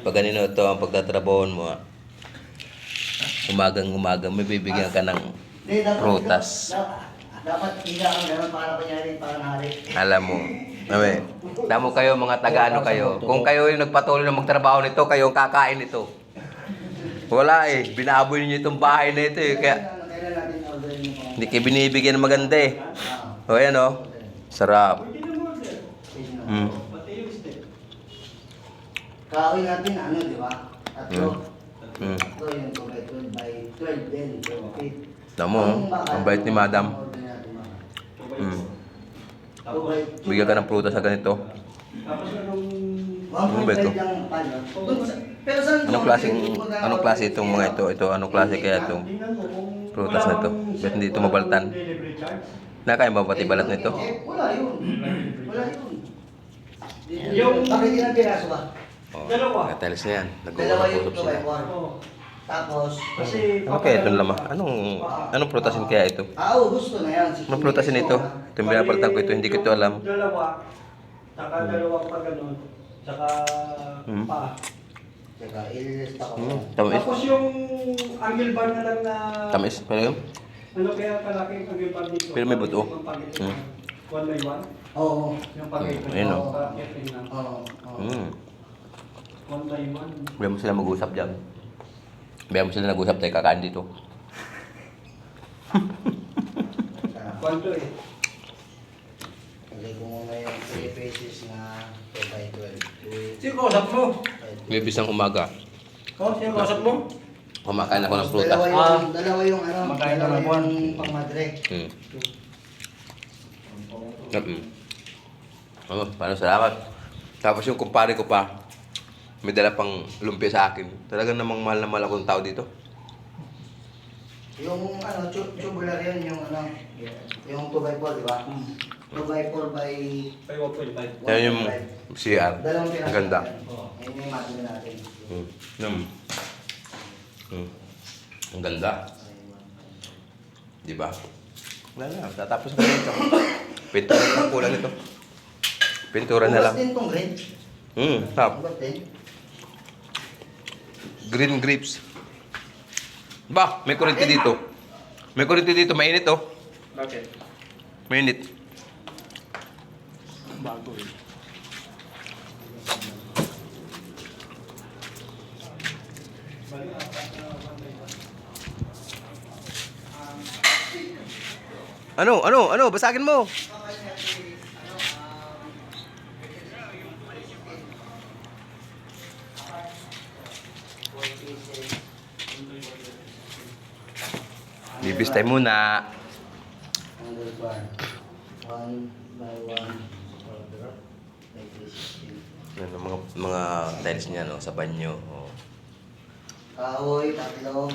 Pag ganito ito ang pagtatrabahon mo, ah. umagang umaga, may bibigyan ka ng Hindi, Prutas. dapat- higa kang gano'n para kunyari, parang hari. Alam mo, Awe, alam mo kayo mga taga-ano kayo. Kung kayo yung nagpatuloy na magtrabaho nito, kayo ang kakain nito. Wala eh, binaboy niyo itong bahay na ito eh. Kaya hindi kayo binibigyan ng maganda eh. Ah, O yan o, sarap. Mm. Kahoy natin, ano, di ba? Tatlo. Mm. Tatlo yung 2 by 12 by 12 din. So, okay. Alam mo, ang bait ni madam. Mm. Bigyan ka ng prutas sa ganito. Tapos anong... 1.5 lang sa- Pero saan Anong klaseng, anong klase itong mga ito? Ito, anong klase kaya itong prutas na ito? Ba't hindi ito mabaltan? Nakain ba pati balat nito? Eh, wala yun. Wala yun. Yung- Bakit ilang piraso ba? Oh, Dalawa. Katalis na yan. Dalawa yung Nag-uusap 2 by sila. 4. Oo. Tapos, Kasi... Ano kaya itong laman? Anong, anong prutasin kaya ito? ah, oh, gusto na yan. Anong prutasin ito? Itong binapalitan ko ito, hindi ko ito alam. Dalawa. Saka dalawang pa ganun. Saka Hmm. pa. Teka, ililista ko. Hmm, tamis. Tapos yung angle bar na lang na... Tamis, pero yun? Ano kaya kalaking angle bar dito? Pero may buto. Yung pagkit- Hmm. One by one. Oo. Yung pagkit. Hmm, ayun, oh. Tingnan. Oo. oo. Hmm. One by one. Bayan mo sila mag-usap dyan. Bayan mo sila nag-usap tayo kakain dito. Kwanto eh. Lagay ko muna yung 3 pieces na 2 by 12. Sino kausap mo? May bisang umaga. Oh, sino kausap mo? Kumakain ako ng prutas. Dalawa yung, Ah. dalawa yung ano, Makain dalawa ng buwan. yung pangmadre. Hmm. Mm. Oh, paano salamat. Tapos yung kumpare ko pa, may dala pang lumpia sa akin. Talagang namang mahal na mahal akong tao dito. Yung ano, tu- tubular yun, yung ano, yung 2 by 4, di ba? 2 by 4 by By 1.5. Yan yung 1.5. CR. Dalawang piraso. Ang ganda. Oo. Ayun yung makina natin. Hmm. Yum. Hmm. Ang ganda. Di ba? Wala na, tatapos na ito. Pintura na lang kulang ito. Pintura na lang. Ubus din tong green. Hmm, tap. Ubus din. Green grapes. Ba, may kurente dito. May kurente dito, mainit oh. Bakit? Mainit. Bago eh. Ano, ano, ano, basagin mo. Bibis tayo muna. Ano, mga, mga tiles niya no, sa banyo. Oh. Kahoy, tatlo.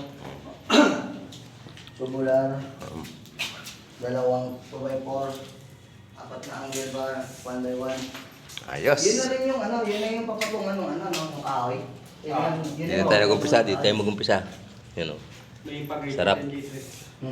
Tubular. Um, Dalawang 2 by 4. Apat na angle bar. 1 by 1. ayos. Yun na rin yung ano, yun na yung papatungan ng ano, no, ng kahoy. Yun Ah. yan- yun Dito yung- tayo nag-umpisa, dito tayo mag-umpisa. Yun oh. May pag Sarap. Sarap.